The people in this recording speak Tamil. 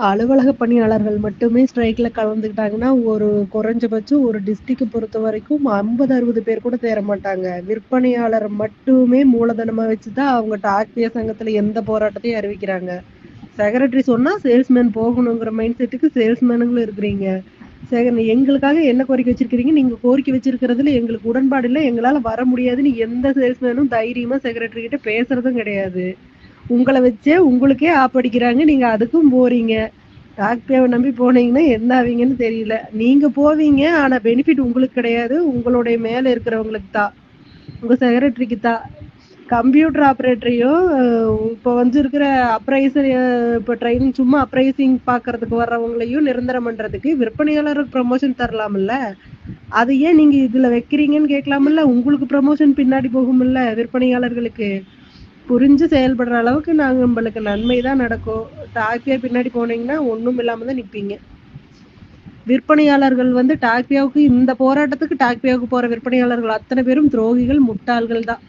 அலுவலக பணியாளர்கள் மட்டுமே ஸ்ட்ரைக்ல கலந்துக்கிட்டாங்கன்னா ஒரு குறைஞ்சபட்சம் ஒரு டிஸ்ட்ரிக்ட் பொறுத்த வரைக்கும் ஐம்பது அறுபது பேர் கூட தேர மாட்டாங்க. விற்பனையாளர் மட்டுமே மூலதனமா வச்சுதான் அவங்க டாக்டிய சங்கத்துல எந்த போராட்டத்தையும் அறிவிக்கிறாங்க. செக்ரட்டரி சொன்னா சேல்ஸ்மேன் போகணுங்கிற மைண்ட் செட்டுக்கு சேல்ஸ்மேனுங்களும் இருக்கிறீங்க. சரி எங்களுக்காக என்ன கோரிக்கை வச்சிருக்கீங்க நீங்க கோரிக்கை வச்சிருக்கிறதுல எங்களுக்கு உடன்பாடு இல்லை. எங்களால வர முடியாதுன்னு எந்த சேல்ஸ்மேனும் தைரியமா செக்ரட்டரி கிட்ட பேசுறதும் கிடையாது. உங்களை வச்சே உங்களுக்கே ஆப்படிக்கிறாங்க. நீங்க அதுக்கும் போறீங்க. டாக்டரை நம்பி போனீங்கன்னா என்ன ஆவீங்கன்னு தெரியல. நீங்க போவீங்க ஆனா பெனிஃபிட் உங்களுக்கு கிடையாது. உங்களுடைய மேல இருக்கிறவங்களுக்கு தான். உங்க செக்ரட்டரிக்கு தான். கம்ப்யூட்டர் ஆப்ரேட்டரையும் இப்போ வந்து இருக்கிற அப்ரைசர் இப்போ ட்ரைனிங் சும்மா அப்ரைசிங் பார்க்கறதுக்கு வர்றவங்களையும் நிரந்தரம் பண்றதுக்கு விற்பனையாளருக்கு ப்ரமோஷன் தரலாம்ல. அது ஏன் நீங்க இதுல வைக்கிறீங்கன்னு கேட்கலாம்ல. உங்களுக்கு ப்ரமோஷன் பின்னாடி போகும்ல விற்பனையாளர்களுக்கு. புரிஞ்சு செயல்படுற அளவுக்கு நாங்க நம்மளுக்கு நன்மை தான் நடக்கும். டாக்ஸியா பின்னாடி போனீங்கன்னா ஒண்ணும் இல்லாம தான் நிப்பீங்க. விற்பனையாளர்கள் வந்து டாக்ஸியாவுக்கு இந்த போராட்டத்துக்கு டாக்ஸியாவுக்கு போற விற்பனையாளர்கள் அத்தனை பேரும் துரோகிகள் முட்டாள்கள் தான்.